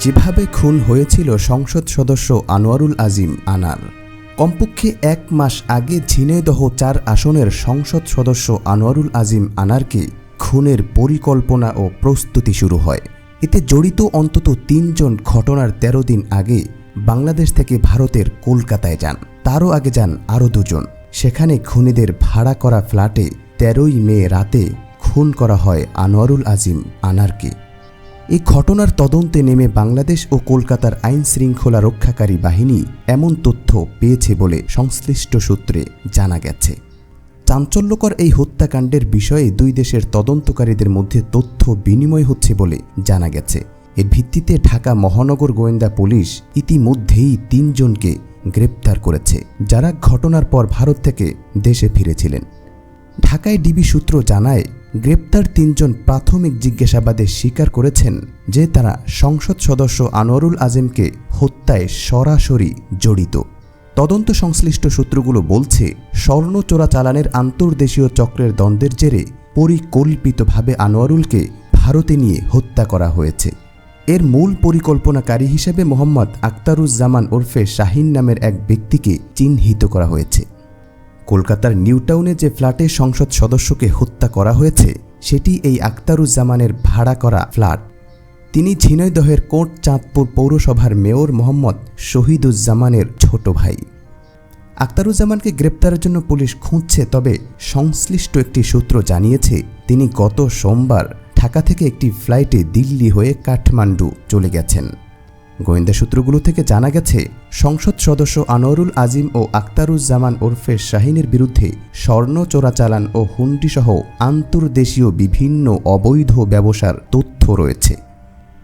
যেভাবে খুন হয়েছিল সংসদ সদস্য আনোয়ারুল আজিম আনার, কমপক্ষে এক মাস আগে ঝিনেদহ চার আসনের সংসদ সদস্য আনোয়ারুল আজিম আনারকে খুনের পরিকল্পনা ও প্রস্তুতি শুরু হয়। এতে জড়িত অন্তত তিনজন ঘটনার ১৩ দিন আগে বাংলাদেশ থেকে ভারতের কলকাতায় যান। তারও আগে যান আরও দুজন। সেখানে খুনিদের ভাড়া করা ফ্ল্যাটে তেরোই মে রাতে খুন করা হয় আনোয়ারুল আজিম আনারকে। এই ঘটনার তদন্তে নেমে বাংলাদেশ ও কলকাতার আইন শৃঙ্খলা রক্ষাকারী বাহিনী এমন তথ্য পেয়েছে বলে সংশ্লিষ্ট সূত্রে জানা গেছে। চাঞ্চল্যকর এই হত্যাকাণ্ডের বিষয়ে দুই দেশের তদন্তকারীদের মধ্যে তথ্য বিনিময় হচ্ছে বলে জানা গেছে। এর ভিত্তিতে ঢাকা মহানগর গোয়েন্দা পুলিশ ইতিমধ্যেই তিনজনকে গ্রেপ্তার করেছে, যারা ঘটনার পর ভারত থেকে দেশে ফিরেছিলেন। ঢাকায় ডিবি সূত্র জানায় গ্রেপ্তার তিনজন প্রাথমিক জিজ্ঞাসাবাদে স্বীকার করেছেন যে তারা সংসদ সদস্য আনোয়ারুল আজমকে হত্যায় সরাসরি জড়িত। তদন্ত সংশ্লিষ্ট সূত্রগুলো বলছে, স্বর্ণ চোরাচালানের আন্তর্দেশীয় চক্রের দ্বন্দ্বের জেরে পরিকল্পিতভাবে আনোয়ারুলকে ভারতে নিয়ে হত্যা করা হয়েছে। এর মূল পরিকল্পনাকারী হিসেবে মোহাম্মদ আক্তারুজ্জামান ওরফে শাহিন নামের এক ব্যক্তিকে চিহ্নিত করা হয়েছে। কলকাতার নিউটাউনে যে ফ্ল্যাটে সংসদ সদস্যকে হত্যা করা হয়েছে, সেটি এই আক্তারুজ্জামানের ভাড়া করা ফ্ল্যাট। তিনি ঝিনাইদহের কোট চাঁদপুর পৌরসভার মেয়র মোহাম্মদ শহীদুজ্জামানের ছোট ভাই। আক্তারুজ্জামানকে গ্রেপ্তারের জন্য পুলিশ খুঁজছে, তবে সংশ্লিষ্ট একটি সূত্র জানিয়েছে, তিনি গত সোমবার ঢাকা থেকে একটি ফ্লাইটে দিল্লি হয়ে কাঠমান্ডু চলে গেছেন। গোয়েন্দা সূত্রগুলো থেকে জানা গেছে, সংসদ সদস্য আনোয়ারুল আজিম ও আক্তারুজ্জামান ওরফে শাহিনের বিরুদ্ধে স্বর্ণ চোরাচালান ও হুন্ডিসহ আন্তর্দেশীয় বিভিন্ন অবৈধ ব্যবসার তথ্য রয়েছে।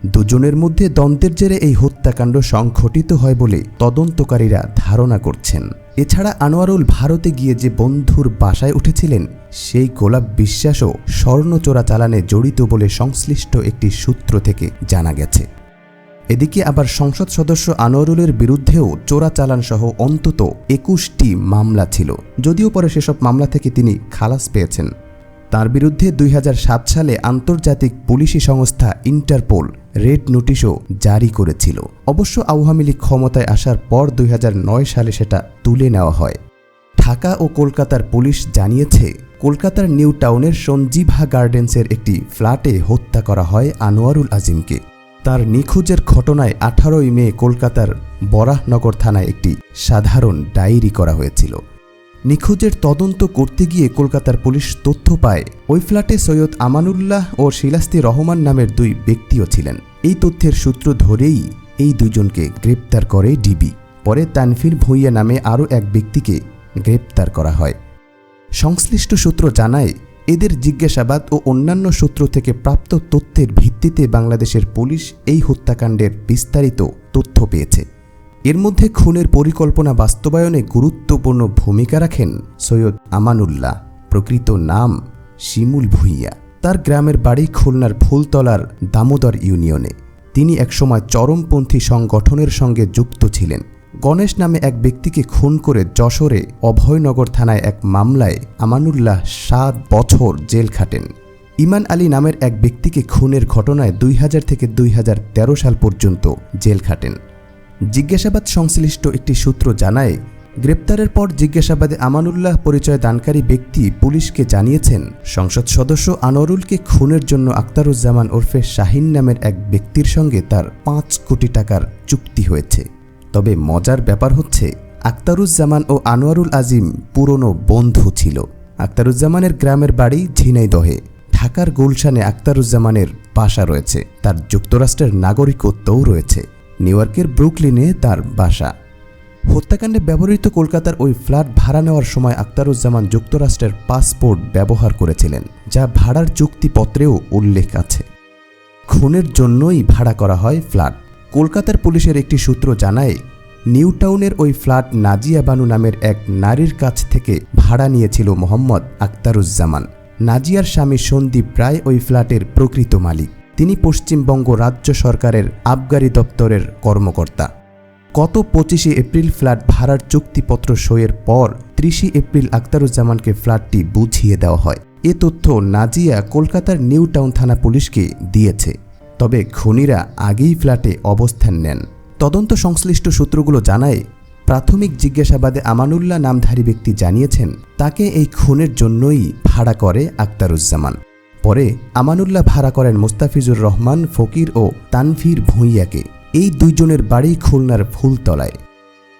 দুজনের মধ্যে দ্বন্দ্বের জেরে এই হত্যাকাণ্ড সংঘটিত হয় বলে তদন্তকারীরা ধারণা করছেন। এছাড়া আনোয়ারুল ভারতে গিয়ে যে বন্ধুর বাসায় উঠেছিলেন, সেই গোলাপ বিশ্বাসও স্বর্ণ চোরাচালানে জড়িত বলে সংশ্লিষ্ট একটি সূত্র থেকে জানা গেছে। এদিকে আবার সংসদ সদস্য আনোয়ারুলের বিরুদ্ধেও চোরাচালান সহ অন্তত একুশটি মামলা ছিল, যদিও পরে সেসব মামলা থেকে তিনি খালাস পেয়েছেন। তার বিরুদ্ধে দুই হাজার সাত সালে আন্তর্জাতিক পুলিশি সংস্থা ইন্টারপোল রেড নোটিশও জারি করেছিল। অবশ্য আওয়ামী লীগ ক্ষমতায় আসার পর দুই হাজার নয় সালে সেটা তুলে নেওয়া হয়। ঢাকা ও কলকাতার পুলিশ জানিয়েছে, কলকাতার নিউ টাউনের সঞ্জীভা গার্ডেন্সের একটি ফ্ল্যাটে হত্যা করা হয় আনোয়ারুল আজিমকে। তার নিখোঁজের ঘটনায় আঠারোই মে কলকাতার বরাহনগর থানায় একটি সাধারণ ডায়েরি করা হয়েছিল। নিখোঁজের তদন্ত করতে গিয়ে কলকাতার পুলিশ তথ্য পায়, ওই ফ্ল্যাটে সৈয়দ আমানুল্লাহ ও শিলাস্তি রহমান নামের দুই ব্যক্তিও ছিলেন। এই তথ্যের সূত্র ধরেই এই দুজনকে গ্রেপ্তার করে ডিবি। পরে তানফির ভুইয়া নামে আরও এক ব্যক্তিকে গ্রেপ্তার করা হয়। সংশ্লিষ্ট সূত্র জানায় এদের জিজ্ঞাসাবাদ ও অন্যান্য সূত্র থেকে প্রাপ্ত তথ্যের ভিত্তিতে বাংলাদেশের পুলিশ এই হত্যাকাণ্ডের বিস্তারিত তথ্য পেয়েছে। এর মধ্যে খুনের পরিকল্পনা বাস্তবায়নে গুরুত্বপূর্ণ ভূমিকা রাখেন সৈয়দ আমানুল্লাহ। প্রকৃত নাম শিমুল ভুইয়া। তার গ্রামের বাড়ি খুলনার ফুলতলার দামোদর ইউনিয়নে। তিনি একসময় চরমপন্থী সংগঠনের সঙ্গে যুক্ত ছিলেন। গণেশ নামে এক ব্যক্তিকে খুন করে যশোরে অভয়নগর থানায় এক মামলায় আমানুল্লাহ সাত বছর জেল খাটেন। ইমান আলী নামের এক ব্যক্তিকে খুনের ঘটনায় দুই হাজার থেকে দুই হাজার তেরো সাল পর্যন্ত জেল খাটেন। জিজ্ঞাসাবাদ সংশ্লিষ্ট একটি সূত্র জানায়, গ্রেপ্তারের পর জিজ্ঞাসাবাদে আমানুল্লাহ পরিচয় দানকারী ব্যক্তি পুলিশকে জানিয়েছেন, সংসদ সদস্য আনোয়ারুলকে খুনের জন্য আক্তারুজ্জামান ওরফে শাহিন নামের এক ব্যক্তির সঙ্গে তার পাঁচ কোটি টাকার চুক্তি হয়েছে। তবে মজার ব্যাপার হচ্ছে, আক্তারুজ্জামান ও আনোয়ারুল আজিম পুরনো বন্ধু ছিল। আক্তারুজ্জামানের গ্রামের বাড়ি ঝিনাইদহে। ঢাকার গুলশানে আক্তারুজ্জামানের বাসা রয়েছে। তার যুক্তরাষ্ট্রের নাগরিকত্বও রয়েছে। নিউ ইয়র্কের ব্রুকলিনে তার বাসা। হত্যাকাণ্ডে ব্যবহৃত কলকাতার ওই ফ্ল্যাট ভাড়া নেওয়ার সময় আক্তারুজ্জামান যুক্তরাষ্ট্রের পাসপোর্ট ব্যবহার করেছিলেন, যা ভাড়ার চুক্তিপত্রেও উল্লেখ আছে। খুনের জন্যই ভাড়া করা হয় ফ্ল্যাট। কলকাতার পুলিশের একটি সূত্র জানায় নিউ টাউনের ওই ফ্ল্যাট নাজিয়া বানু নামের এক নারীর কাছ থেকে ভাড়া নিয়েছিল মোহাম্মদ আক্তারুজ্জামান নাজিয়ার স্বামী সন্দীপ রায় ওই ফ্ল্যাটের প্রকৃত মালিক। তিনি পশ্চিমবঙ্গ রাজ্য সরকারের আবগারি দপ্তরের কর্মকর্তা। গত পঁচিশে এপ্রিল ফ্ল্যাট ভাড়ার চুক্তিপত্র সইয়ের পর ত্রিশে এপ্রিল আক্তারুজ্জামানকে ফ্ল্যাটটি বুঝিয়ে দেওয়া হয়। এ তথ্য নাজিয়া কলকাতার নিউ টাউন থানা পুলিশকে দিয়েছে। তবে খুনিরা আগেই ফ্ল্যাটে অবস্থান নেন। তদন্ত সংশ্লিষ্ট সূত্রগুলো জানায়, প্রাথমিক জিজ্ঞাসাবাদে আমানুল্লাহ নামধারী ব্যক্তি জানিয়েছেন, তাকে এই খুনের জন্যই ভাড়া করে আক্তারুজ্জামান পরে আমানুল্লাহ ভাড়া করেন মুস্তাফিজুর রহমান, ফকির ও তানভীর ভূঁইয়াকে। এই দুইজনের বাড়ি খুলনার ফুলতলায়।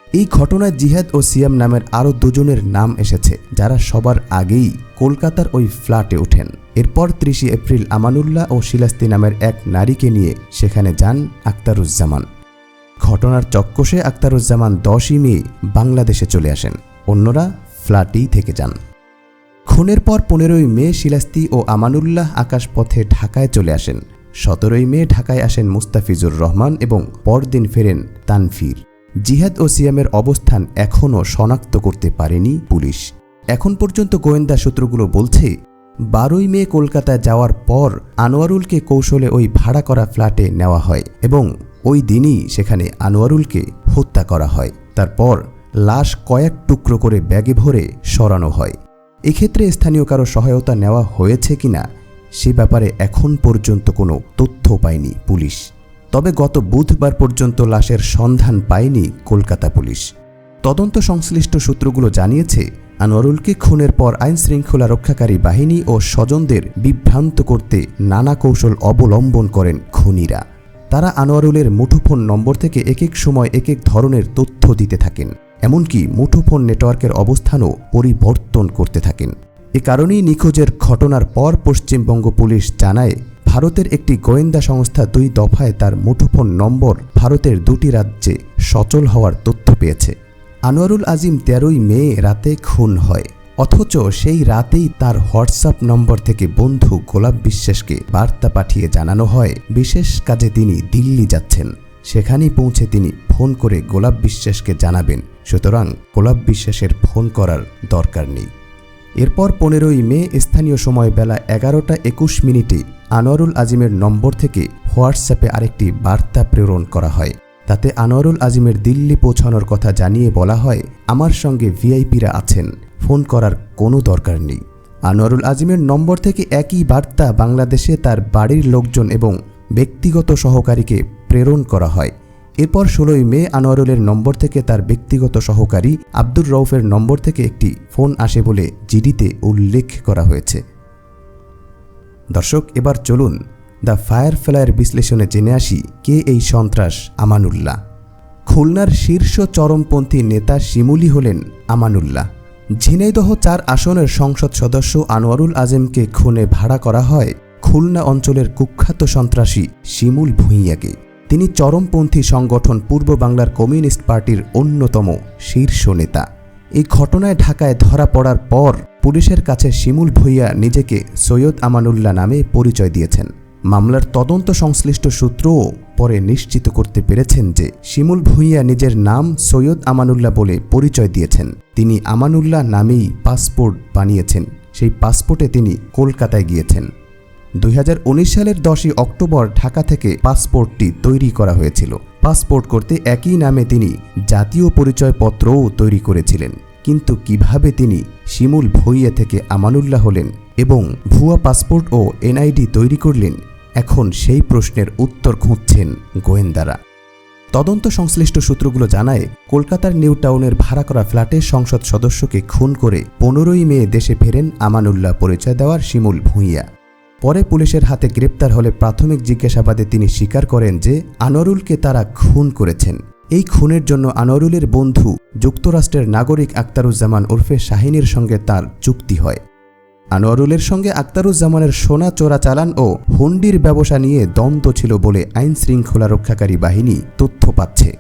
এই ঘটনায় জিহাদ ও সিয়াম নামের আরও দুজনের নাম এসেছে, যারা সবার আগেই কলকাতার ওই ফ্ল্যাটে ওঠেন। এরপর ত্রিশে এপ্রিল আমানুল্লাহ ও শিলাস্তি নামের এক নারীকে নিয়ে সেখানে যান আক্তারুজ্জামান ঘটনার চক্কসে আক্তারুজ্জামান দশই মে বাংলাদেশে চলে আসেন। অন্যরা ফ্ল্যাটেই থেকে যান। খুনের পর পনেরোই মে শিলাস্তি ও আমানুল্লাহ আকাশপথে ঢাকায় চলে আসেন। সতেরোই মে ঢাকায় আসেন মুস্তাফিজুর রহমান এবং পরদিন ফেরেন তানফির জিহাদ ও সিয়ামের অবস্থান এখনও শনাক্ত করতে পারেনি পুলিশ। এখন পর্যন্ত গোয়েন্দা সূত্রগুলো বলছে, বারোই মে কলকাতায় যাওয়ার পর আনোয়ারুলকে কৌশলে ওই ভাড়া করা ফ্ল্যাটে নেওয়া হয় এবং ওই দিনই সেখানে আনোয়ারুলকে হত্যা করা হয়। তারপর লাশ কয়েক টুকরো করে ব্যাগে ভরে সরানো হয়। এক্ষেত্রে স্থানীয় কারও সহায়তা নেওয়া হয়েছে কিনা, সে ব্যাপারে এখন পর্যন্ত কোনো তথ্য পায়নি পুলিশ। তবে গত বুধবার পর্যন্ত লাশের সন্ধান পায়নি কলকাতা পুলিশ। তদন্ত সংশ্লিষ্ট সূত্রগুলো জানিয়েছে, আনোয়ারুলকে খুনের পর আইন শৃঙ্খলা রক্ষাকারী বাহিনী ও স্বজনদের বিভ্রান্ত করতে নানা কৌশল অবলম্বন করেন খুনিরা। তারা আনোয়ারুলের মুঠোফোন নম্বর থেকে এক এক সময় এক এক ধরনের তথ্য দিতে থাকেন। এমনকি মুঠোফোন নেটওয়ার্কের অবস্থানও পরিবর্তন করতে থাকেন। এ কারণেই নিখোঁজের ঘটনার পর পশ্চিমবঙ্গ পুলিশ জানায়, ভারতের একটি গোয়েন্দা সংস্থা দুই দফায় তার মুঠোফোন নম্বর ভারতের দুটি রাজ্যে সচল হওয়ার তথ্য পেয়েছে। আনোয়ারুল আজিম তেরোই মে রাতে খুন হয়। অথচ সেই রাতেই তার হোয়াটসঅ্যাপ নম্বর থেকে বন্ধু গোলাপ বিশ্বাসকে বার্তা পাঠিয়ে জানানো হয়। বিশেষ কাজে তিনি দিল্লি যাচ্ছেন। সেখানেই পৌঁছে তিনি ফোন করে গোলাপ বিশ্বাসকে জানাবেন। সুতরাং গোলাপ বিশ্বাসের ফোন করার দরকার নেই। এরপর পনেরোই মে, স্থানীয় সময় বেলা এগারোটা একুশ মিনিটে আনোয়ারুল আজিমের নম্বর থেকে হোয়াটসঅ্যাপে আরেকটি বার্তা প্রেরণ করা হয়। তাতে আনোয়ারুল আজিমের দিল্লি পৌঁছানোর কথা জানিয়ে বলা হয়, আমার সঙ্গে ভিআইপিরা আছেন। ফোন করার কোনো দরকার নেই। আনোয়ারুল আজিমের নম্বর থেকে একই বার্তা বাংলাদেশে তার বাড়ির লোকজন এবং ব্যক্তিগত সহকারীকে প্রেরণ করা হয়। এরপর ষোলোই মে আনোয়ারুলের নম্বর থেকে তার ব্যক্তিগত সহকারী আব্দুর রৌফের নম্বর থেকে একটি ফোন আসে বলে জিডিতে উল্লেখ করা হয়েছে। দর্শক, এবার চলুন দ্য ফায়ার ফ্লায়ার বিশ্লেষণে জেনে আসি কে এই সন্ত্রাস আমানুল্লাহ। খুলনার শীর্ষ চরমপন্থী নেতা শিমুলি হলেন আমানুল্লাহ। ঝিনাইদহ চার আসনের সংসদ সদস্য আনোয়ারুল আজমকে খুনে ভাড়া করা হয় খুলনা অঞ্চলের কুখ্যাত সন্ত্রাসী শিমুল ভূঁইয়াকে। তিনি চরমপন্থী সংগঠন পূর্ব বাংলার কমিউনিস্ট পার্টির অন্যতম শীর্ষ নেতা। এই ঘটনায় ঢাকায় ধরা পড়ার পর পুলিশের কাছে শিমুল ভূঁইয়া নিজেকে সৈয়দ আমানুল্লাহ নামে পরিচয় দিয়েছেন। মামলার তদন্ত সংশ্লিষ্ট সূত্রও পরে নিশ্চিত করতে পেরেছেন যে শিমুল ভূঁইয়া নিজের নাম সৈয়দ আমানুল্লাহ বলে পরিচয় দিয়েছেন। তিনি আমানুল্লাহ নামেই পাসপোর্ট বানিয়েছেন। সেই পাসপোর্টে তিনি কলকাতায় গিয়েছেন। দুই হাজার উনিশ সালের দশই অক্টোবর ঢাকা থেকে পাসপোর্টটি তৈরি করা হয়েছিল। পাসপোর্ট করতে একই নামে তিনি জাতীয় পরিচয়পত্রও তৈরি করেছিলেন। কিন্তু কীভাবে তিনি শিমুল ভুইয়া থেকে আমানুল্লাহ হলেন এবং ভুয়া পাসপোর্ট ও এনআইডি তৈরি করলেন এখন সেই প্রশ্নের উত্তর খুঁজছেন গোয়েন্দারা। তদন্ত সংশ্লিষ্ট সূত্রগুলো জানায়, কলকাতার নিউ টাউনের ভাড়া করা ফ্ল্যাটে সংসদ সদস্যকে খুন করে পনেরোই মে দেশে ফেরেন আমানুল্লাহ পরিচয় দেওয়ার শিমুল ভূঁইয়া। পরে পুলিশের হাতে গ্রেপ্তার হলে প্রাথমিক জিজ্ঞাসাবাদে তিনি স্বীকার করেন যে, আনোয়ারুলকে তারা খুন করেছেন। এই খুনের জন্য আনোয়ারুলের বন্ধু যুক্তরাষ্ট্রের নাগরিক আক্তারুজ্জামান ওরফে শাহিনীর সঙ্গে তার চুক্তি হয়। আনোয়ারুলের সঙ্গে আক্তারুজ্জামানের সোনা চোরাচালান ও হুন্ডির ব্যবসা নিয়ে দ্বন্দ্ব ছিল বলে আইন শৃঙ্খলা রক্ষাকারী বাহিনী তথ্য পাচ্ছে।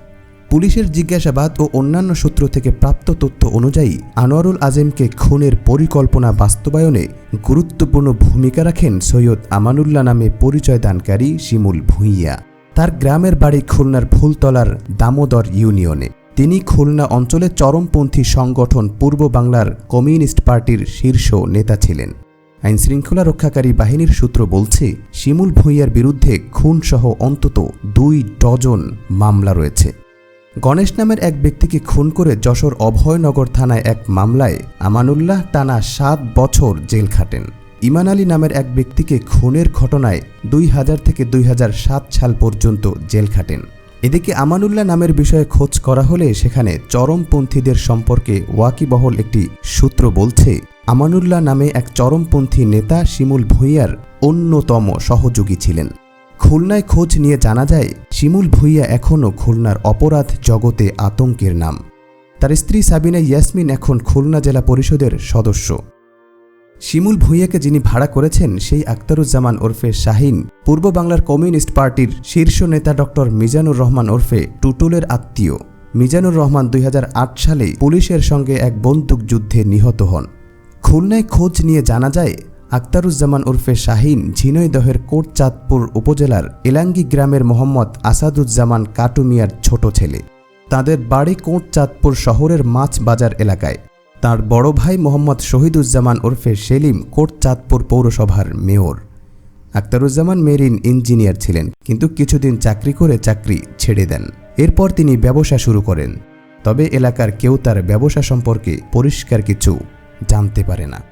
পুলিশের জিজ্ঞাসাবাদ ও অন্যান্য সূত্র থেকে প্রাপ্ত তথ্য অনুযায়ী আনোয়ারুল আজমকে খুনের পরিকল্পনা বাস্তবায়নে গুরুত্বপূর্ণ ভূমিকা রাখেন সৈয়দ আমানুল্লাহ নামে পরিচয় দানকারী শিমুল ভূঁইয়া। তার গ্রামের বাড়ি খুলনার ফুলতলার দামোদর ইউনিয়নে। তিনি খুলনা অঞ্চলে চরমপন্থী সংগঠন পূর্ব বাংলার কমিউনিস্ট পার্টির শীর্ষ নেতা ছিলেন। আইনশৃঙ্খলা রক্ষাকারী বাহিনীর সূত্র বলছে, শিমুল ভূঁইয়ার বিরুদ্ধে খুনসহ অন্তত দুই ডজন মামলা রয়েছে। গণেশ নামের এক ব্যক্তিকে খুন করে যশোর অভয়নগর থানায় এক মামলায় আমানুল্লাহ টানা সাত বছর জেল খাটেন। ইমান আলী নামের এক ব্যক্তিকে খুনের ঘটনায় দুই হাজার থেকে দুই সাত সাল পর্যন্ত জেল খাটেন। এদিকে আমানুল্লাহ নামের বিষয়ে খোঁজ করা হলে সেখানে চরমপন্থীদের সম্পর্কে ওয়াকিবহল একটি সূত্র বলছে, আমানুল্লাহ নামে এক চরমপন্থী নেতা শিমুল ভূঁইয়ার অন্যতম সহযোগী ছিলেন। খুলনায় খোঁজ নিয়ে জানা যায়, শিমুল ভূঁইয়া এখনও খুলনার অপরাধ জগতে আতঙ্কের নাম। তার স্ত্রী সাবিনা ইয়াসমিন এখন খুলনা জেলা পরিষদের সদস্য। শিমুল ভূঁইয়াকে যিনি ভাড়া করেছেন, সেই আক্তারুজ্জামান ওরফে শাহিন। পূর্ব বাংলার কমিউনিস্ট পার্টির শীর্ষ নেতা ডক্টর মিজানুর রহমান ওরফে টুটুলের আত্মীয়। মিজানুর রহমান দুই হাজার আট সালে পুলিশের সঙ্গে এক বন্দুক যুদ্ধে নিহত হন। খুলনায় খোঁজ নিয়ে জানা যায় আক্তারুজ্জামান ওরফে শাহিন ঝিনৈদহের কোটচাঁদপুর উপজেলার এলাঙ্গি গ্রামের মোহাম্মদ আসাদুজ্জামান কাটুমিয়ার ছোট ছেলে। তাদের বাড়ি কোটচাঁদপুর শহরের মাছ বাজার এলাকায়। তার বড় ভাই মোহাম্মদ শহীদুজ্জামান ওরফে সেলিম কোটচাঁদপুর পৌরসভার মেয়র। আক্তারুজ্জামান মেরিন ইঞ্জিনিয়ার ছিলেন, কিন্তু কিছুদিন চাকরি করে চাকরি ছেড়ে দেন। এরপর তিনি ব্যবসা শুরু করেন। তবে এলাকার কেউ তার ব্যবসা সম্পর্কে পরিষ্কার কিছু জানতে পারে না।